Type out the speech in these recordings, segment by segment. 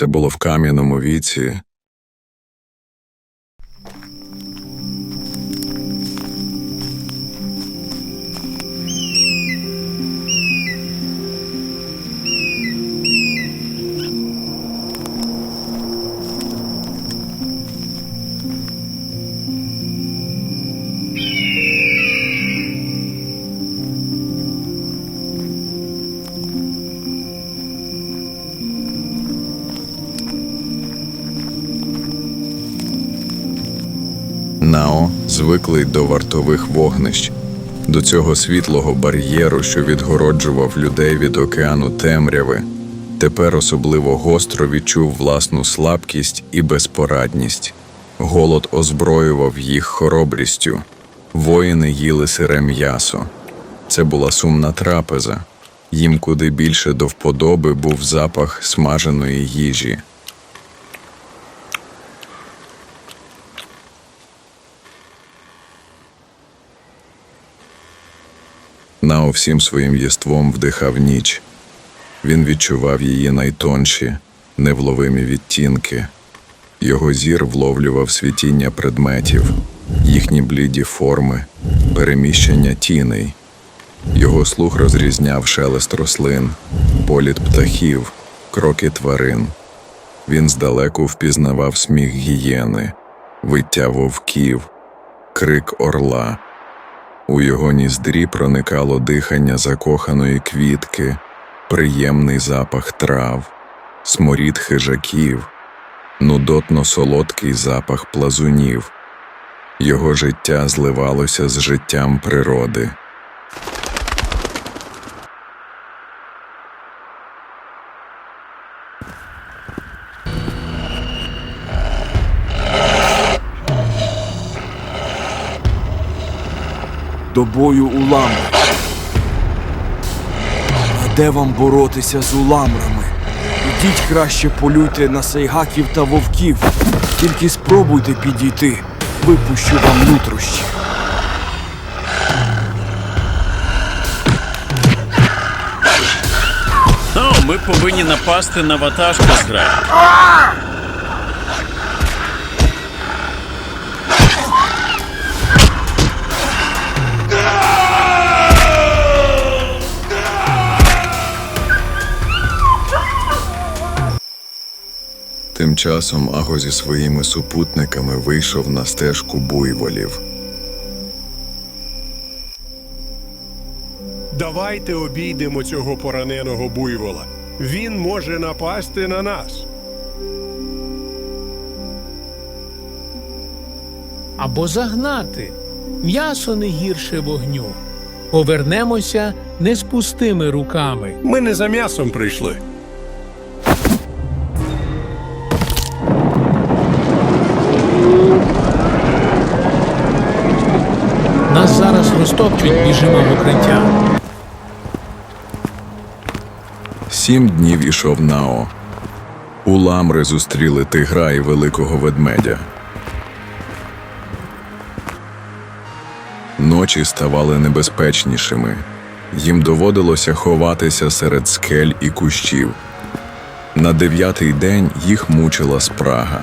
Це було в кам'яному віці. Нао звиклий до вартових вогнищ, до цього світлого бар'єру, що відгороджував людей від океану темряви, тепер особливо гостро відчув власну слабкість і безпорадність. Голод озброював їх хоробрістю. Воїни їли сире м'ясо. Це була сумна трапеза. Їм куди більше до вподоби був запах смаженої їжі. Нао всім своїм єством вдихав ніч. Він відчував її найтонші, невловимі відтінки. Його зір вловлював світіння предметів, їхні бліді форми, переміщення тіней. Його слух розрізняв шелест рослин, політ птахів, кроки тварин. Він здалеку впізнавав сміх гієни, виття вовків, крик орла. У його ніздрі проникало дихання закоханої квітки, приємний запах трав, сморід хижаків, нудотно солодкий запах плазунів. Його життя зливалося з життям природи. До бою уламри. А де вам боротися з уламрами? Ідіть краще полюйте на сайгаків та вовків. Тільки спробуйте підійти, випущу вам нутрощі. Ну, ми повинні напасти на ватажку зграї. Тим часом Аго зі своїми супутниками вийшов на стежку буйволів. Давайте обійдемо цього пораненого буйвола. Він може напасти на нас. або загнати. М'ясо не гірше вогню. Повернемося не з пустими руками. Ми не за м'ясом прийшли. Зараз розтопчуть, біжимо в укриття. Сім днів ішов Нао. У ламри зустріли тигра і великого ведмедя. Ночі ставали небезпечнішими. Їм доводилося ховатися серед скель і кущів. На дев'ятий день їх мучила спрага.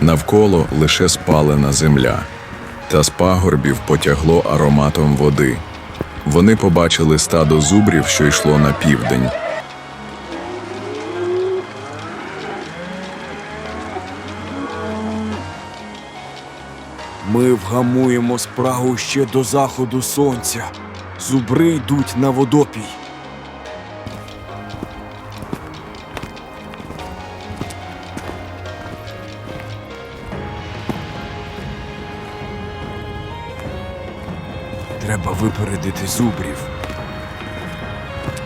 Навколо лише спалена земля, та з пагорбів потягло ароматом води. Вони побачили стадо зубрів, що йшло на південь. Ми вгамуємо спрагу ще до заходу сонця. Зубри йдуть на водопій. Треба випередити зубрів.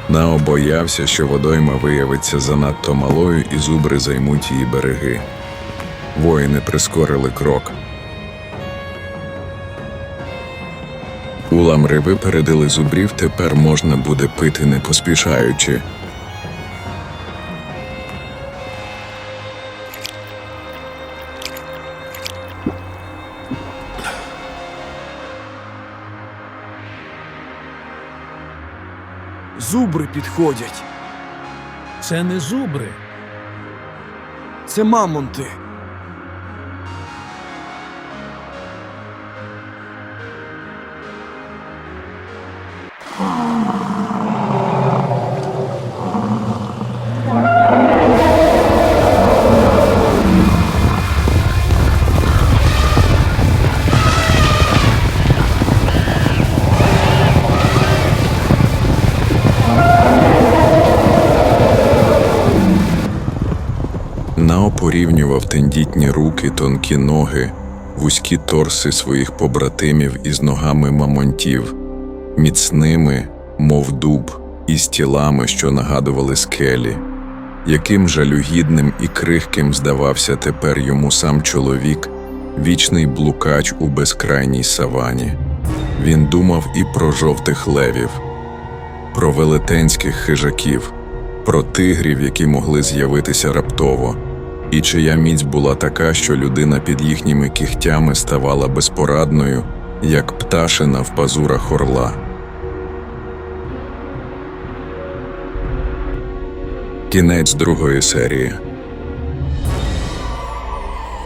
Нао боявся, що водойма виявиться занадто малою і зубри займуть її береги. Воїни прискорили крок. Уламри випередили зубрів, тепер можна буде пити не поспішаючи. Зубри підходять. Це не зубри. це мамонти. Нао порівнював тендітні руки, тонкі ноги, вузькі торси своїх побратимів із ногами мамонтів, міцними, мов дуб, із тілами, що нагадували скелі. Яким жалюгідним і крихким здавався тепер йому сам чоловік, вічний блукач у безкрайній савані. Він думав і про жовтих левів, про велетенських хижаків, про тигрів, які могли з'явитися раптово, і чия міць була така, що людина під їхніми кігтями ставала безпорадною, як пташина в пазурах орла. Кінець другої серії.